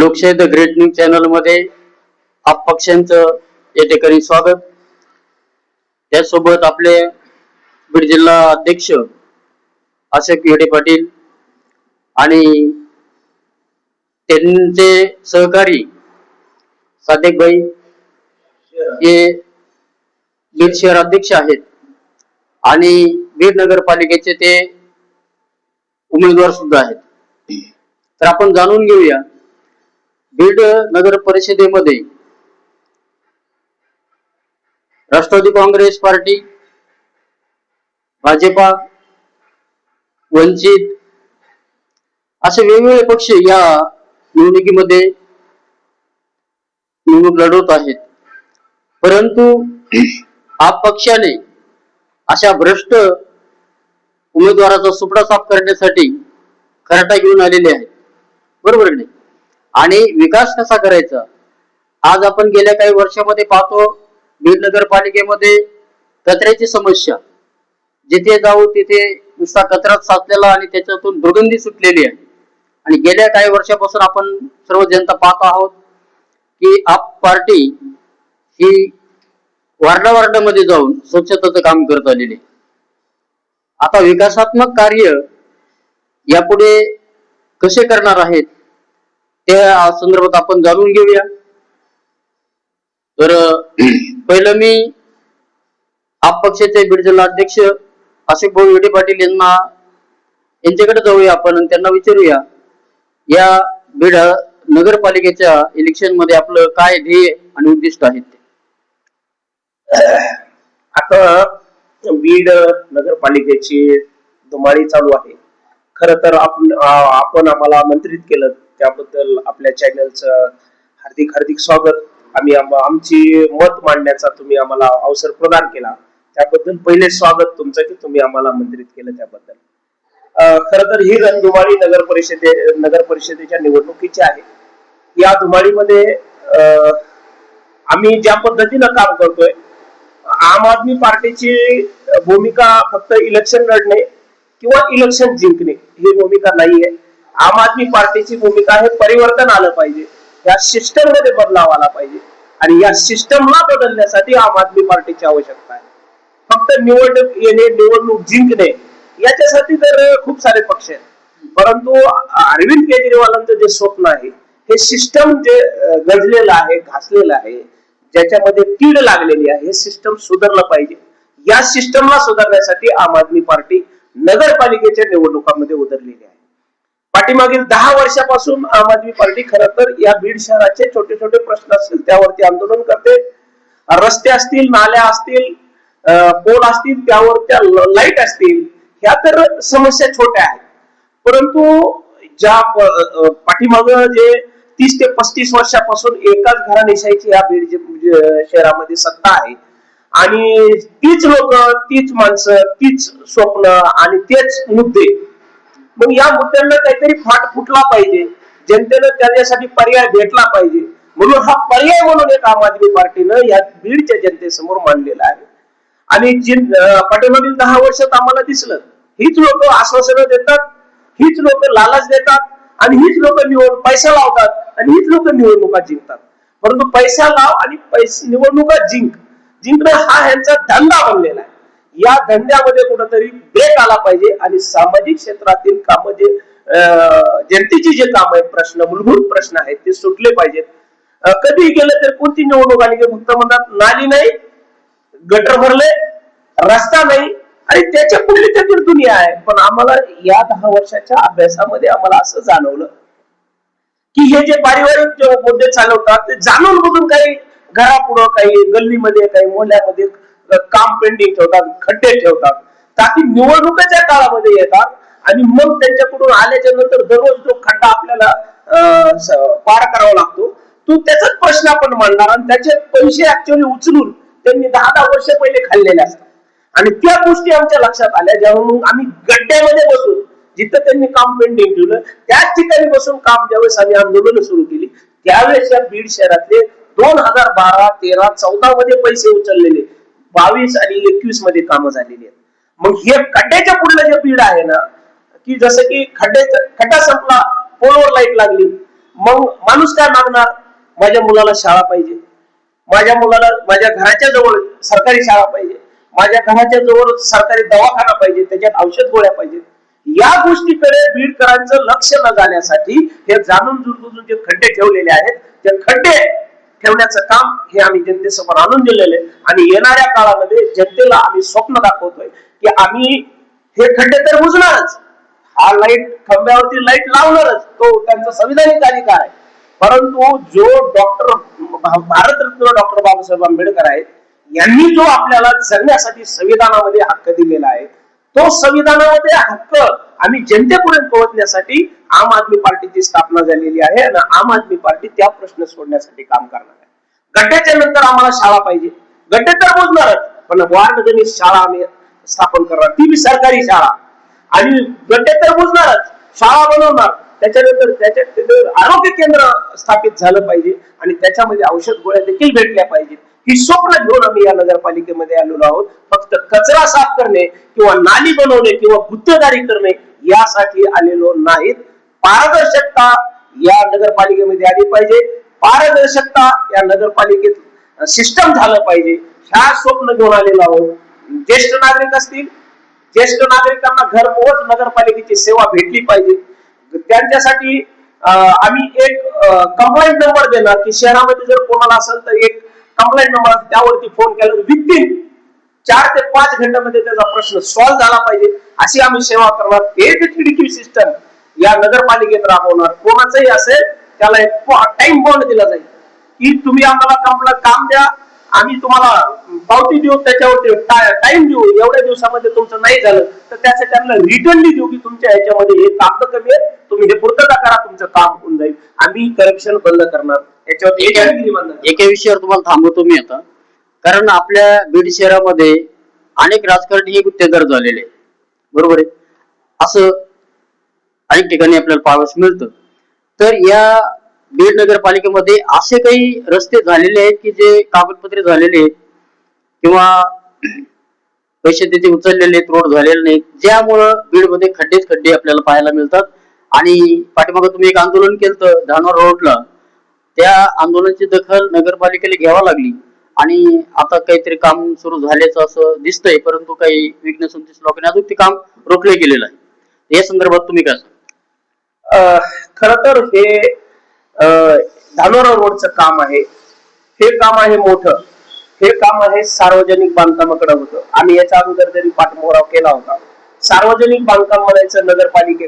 लोकशाही the great news चॅनलमध्ये आप पक्षांचं या ठिकाणी स्वागत. त्यासोबत आपले बीड जिल्हा अध्यक्ष अशोक येडे पाटील आणि त्यांचे सहकारी सादेक भाई हे बीड शहर अध्यक्ष आहेत आणि बीड नगरपालिकेचे ते उमेदवार सुद्धा आहेत. तर आपण जाणून घेऊया बीड नगर परिषदेमध्ये राष्ट्रवादी काँग्रेस पार्टी भाजपा वंचित असे वेगवेगळे पक्ष या निवडणुकीमध्ये निवडणूक लढवत आहेत. परंतु आप पक्षाने अशा भ्रष्ट उमेदवाराचा सुपडा साफ करण्यासाठी खराटा घेऊन आलेले आहेत. बरोबर नाही? आणि विकास कसा करायचा? आज आपण गेल्या काही वर्षामध्ये पाहतो बीड नगरपालिकेमध्ये कचऱ्याची समस्या. जिथे जाऊ तिथे नुसता कचराच साचलेला आणि त्याच्यातून दुर्गंधी सुटलेली आहे. आणि गेल्या काही वर्षापासून आपण सर्व जनता पाहत आहोत की आप पार्टी ही वार्डा वार्डामध्ये जाऊन स्वच्छतेचं काम करत आलेली आता विकासात्मक कार्य यापुढे कसे करणार आहेत? त्या संदर्भात आपण जाणून घेऊया. तर पहिलं मी आप पक्षाचे बीड जिल्हा अध्यक्ष अशोक भाऊ विडे पाटील यांना यांच्याकडे जाऊया आपण आणि त्यांना विचारूया. या बीड नगरपालिकेच्या इलेक्शनमध्ये आपलं काय ध्येय आणि उद्दिष्ट आहेत आता बीड नगरपालिकेची धुमाळी चालू आहे. खर तर आपण आपण आम्हाला आमंत्रित केलं. त्याबद्दल आपल्या चॅनलचं हार्दिक हार्दिक स्वागत. आम्ही आमची मत मांडण्याचा तुम्ही आम्हाला अवसर प्रदान केला. त्याबद्दल पहिले स्वागत तुमचं की तुम्ही आम्हाला मंत्रित केलं त्याबद्दल. खर तर ही रणधुमाळी नगर परिषदे नगर परिषदेच्या निवडणुकीची आहे. या धुमाळीमध्ये अं, आम्ही ज्या पद्धतीनं काम करतोय आम आदमी पार्टीची भूमिका फक्त इलेक्शन लढणे किंवा इलेक्शन जिंकणे ही भूमिका नाहीये. आम आदमी पार्टीची भूमिका हे परिवर्तन आलं पाहिजे. या सिस्टममध्ये बदलाव आला पाहिजे. आणि या सिस्टमला बदलण्यासाठी आम आदमी पार्टीची आवश्यकता आहे. फक्त निवडणूक येणे निवडणूक जिंकणे याच्यासाठी तर खूप सारे पक्ष आहेत. परंतु अरविंद केजरीवालांचं जे स्वप्न आहे हे सिस्टम जे गजलेलं आहे घासलेलं आहे ज्याच्यामध्ये कीड लागलेली आहे हे सिस्टम सुधारलं पाहिजे. या सिस्टमला सुधारण्यासाठी आम आदमी पार्टी नगरपालिकेच्या निवडणुकांमध्ये उतरलेली आहे. पाठीमागील दहा वर्षापासून आम आदमी पार्टी खरं तर या बीड शहराचे छोटे छोटे प्रश्न असतील त्यावरती आंदोलन करते. रस्ते असतील नाल्या असतील पोल असतील त्यावर त्या लाइट असतील ह्या तर समस्या छोट्या आहेत. परंतु ज्या पाठीमाग जे तीस ते पस्तीस वर्षापासून एकाच घराणेशाहीची या बीड जे शहरामध्ये सत्ता आहे आणि तीच लोक तीच माणसं तीच स्वप्न आणि तेच मुद्दे मग या मुद्द्यांना काहीतरी फाट फुटला पाहिजे. जनतेनं त्याच्यासाठी पर्याय भेटला पाहिजे. म्हणून हा पर्याय म्हणून एक आम आदमी पार्टीनं या बीडच्या जनतेसमोर मांडलेला आहे. आणि जी पाठीमागील दहा वर्षात आम्हाला दिसलं. हीच लोक आश्वासनं देतात हीच लोक लालच देतात आणि हीच लोक निवड पैसा लावतात आणि हीच लोक निवडणुका जिंकतात. परंतु पैसा लाव आणि पैसे निवडणुका जिंक. जिंकणं हा ह्यांचा धंदा बनलेला आहे. या धंद्यामध्ये कुठंतरी ब्रेक आला पाहिजे आणि सामाजिक क्षेत्रातील काम जे जनतेची जे काम आहेत प्रश्न मूलभूत प्रश्न आहेत ते सुटले पाहिजेत. कधी गेलं तर कोणती निवडणूक आली की फक्त म्हणतात नाली नाही गटर भरले रस्ता नाही आणि त्याच्या पुढली त्यातील दुनिया आहे. पण आम्हाला या दहा वर्षाच्या अभ्यासामध्ये आम्हाला असं जाणवलं की हे जे पारिवारिक मुद्दे चालवतात ते जाणून बघून काही घरापुढं काही गल्लीमध्ये काही मोल्यामध्ये काम पेंडिंग ठेवतात खड्डे ठेवतात. ताकी निवडणुकीच्या काळामध्ये येतात आणि मग त्यांच्याकडून आल्याच्यानंतर दररोज जो खड्डा आपल्याला पार करावा लागतो तो त्याचाच प्रश्न आपण मांडणार आणि त्याचे पैसे ऍक्च्युअली उचलून त्यांनी दहा दहा वर्ष पहिले खाल्लेले असतात. आणि त्या गोष्टी आमच्या लक्षात आल्या जेव्हा मग आम्ही गड्ड्यामध्ये बसून जिथं त्यांनी काम पेंडिंग ठेवलं त्याच ठिकाणी बसून काम ज्यावेळेस आम्ही आंदोलन सुरू केली त्यावेळेस या बीड शहरातले दोन हजार बारा तेरा चौदा मध्ये पैसे उचललेले. बावीस आणि एकवीसमध्ये कामं झालेली आहेत. मग हे खड्ड्याच्या पुढलं जे पीड आहे ना की जसं की खड्डे खड्डा संपला पोलवर लाइट लागली मग माणूस काय मागणार? माझ्या मुलाला शाळा पाहिजे. माझ्या मुलाला माझ्या घराच्या जवळ सरकारी शाळा पाहिजे. माझ्या घराच्या जवळ सरकारी दवाखाना पाहिजे त्याच्यात औषध गोळ्या पाहिजेत या गोष्टीकडे बीडकरांचं लक्ष न जाण्यासाठी हे जाणून जुळबुजून जे खड्डे ठेवलेले आहेत ते खड्डे ठेवण्याचं काम हे आम्ही जनतेसमोर आणून दिलेले आहे. आणि येणाऱ्या काळामध्ये जनतेला आम्ही स्वप्न दाखवतोय की आम्ही हे खड्डे तर बुजणारच. हा लाइट खंब्यावरती लाइट लावणारच. तो त्यांचा संविधानिक अधिकार आहे. परंतु जो डॉक्टर भारतरत्न डॉक्टर बाबासाहेब आंबेडकर आहेत यांनी जो आपल्याला जगण्यासाठी संविधानामध्ये हक्क दिलेला आहे तो संविधानामध्ये हक्क आम्ही जनतेपर्यंत पोहोचण्यासाठी आम आदमी पार्टीची स्थापना झालेली आहे आणि आम आदमी पार्टी त्या प्रश्न सोडण्यासाठी काम करणार आहे. गड्ड्याच्या नंतर आम्हाला शाळा पाहिजे. गड्डे तर बुजणारच पण वार्ड गणित शाळा आम्ही स्थापन करणार. ती बी सरकारी शाळा. आणि गड्डे तर बुजणारच शाळा बनवणार. त्याच्यानंतर त्याच्यात आरोग्य केंद्र स्थापित झालं पाहिजे आणि त्याच्यामध्ये औषध गोळ्या देखील भेटल्या पाहिजेत ही स्वप्न घेऊन आम्ही या नगरपालिकेमध्ये आलेलो आहोत. फक्त कचरा साफ करणे किंवा नाली बनवणे किंवा गुत्तेदारी करणे यासाठी आलेलो नाहीत. पारदर्शकता या नगरपालिकेमध्ये आली पाहिजे. पारदर्शकता या नगरपालिकेत सिस्टम झालं पाहिजे. ह्या स्वप्न घेऊन आलेलो आहोत. ज्येष्ठ नागरिक असतील ज्येष्ठ नागरिकांना घरपोच नगरपालिकेची सेवा भेटली पाहिजे. त्यांच्यासाठी आम्ही एक कंप्लेंट नंबर देणार की शहरामध्ये जर कोणाला असेल तर एक कंप्लेंट नंबर त्यावरती फोन केला विथिन चार ते पाच घंट्यामध्ये त्याचा प्रश्न सॉल्व्ह झाला पाहिजे. अशी आम्ही सेवा करणार. एक खिडकी सिस्टम या नगरपालिकेत राबवणार. कोणाचंही असेल त्याला एक टाइम बॉन्ड दिला जाईल. की तुम्ही आम्हाला कंपला काम द्या आम्ही तुम्हाला पावती देऊ त्याच्यावरती टाइम देऊ. एवढ्या दिवसामध्ये तुमचं नाही झालं तर त्यासाठी आम्हाला रिटर्नली देऊ की तुमच्या ह्याच्यामध्ये हे कागद कमी आहे तुम्ही हे पूर्तता करा तुमचं काम होऊन जाईल. आम्ही करप्शन बंद करणार. करणार. एका विषयावर तुम्हाला थांबवतो मी आता. कारण आपल्या बीड शहरामध्ये अनेक राजकारणी हे गुत्तेदार झालेले बरोबर आहे? असं अनेक ठिकाणी आपल्याला पाहावस मिळतं. तर या बीड नगरपालिकेमध्ये असे काही रस्ते झालेले आहेत की जे कागदपत्रे झालेले आहेत किंवा पैसे त्याचे उचललेले आहेत रोड झालेले नाहीत ज्यामुळं बीडमध्ये खड्डेच खड्डे आपल्याला पाहायला मिळतात. आणि पाठीमागं तुम्ही एक आंदोलन केलं धानोर रोडला त्या आंदोलनाची दखल नगरपालिकेला घ्यावा लागली. आणि आता काहीतरी काम सुरू झाल्याचं असं दिसतंय परंतु काही विघ्न संदेश लोकांनी. अजून ते काम रोखले गेलेलं आहे. या संदर्भात तुम्ही काय खर तर हे अं, धानोरा रोडचं काम आहे. हे काम आहे मोठं. हे काम आहे सार्वजनिक बांधकामाकडे होतं. आम्ही याच्या अगोदर जरी पाठमोराव केला होता सार्वजनिक बांधकाम म्हणायचं नगरपालिके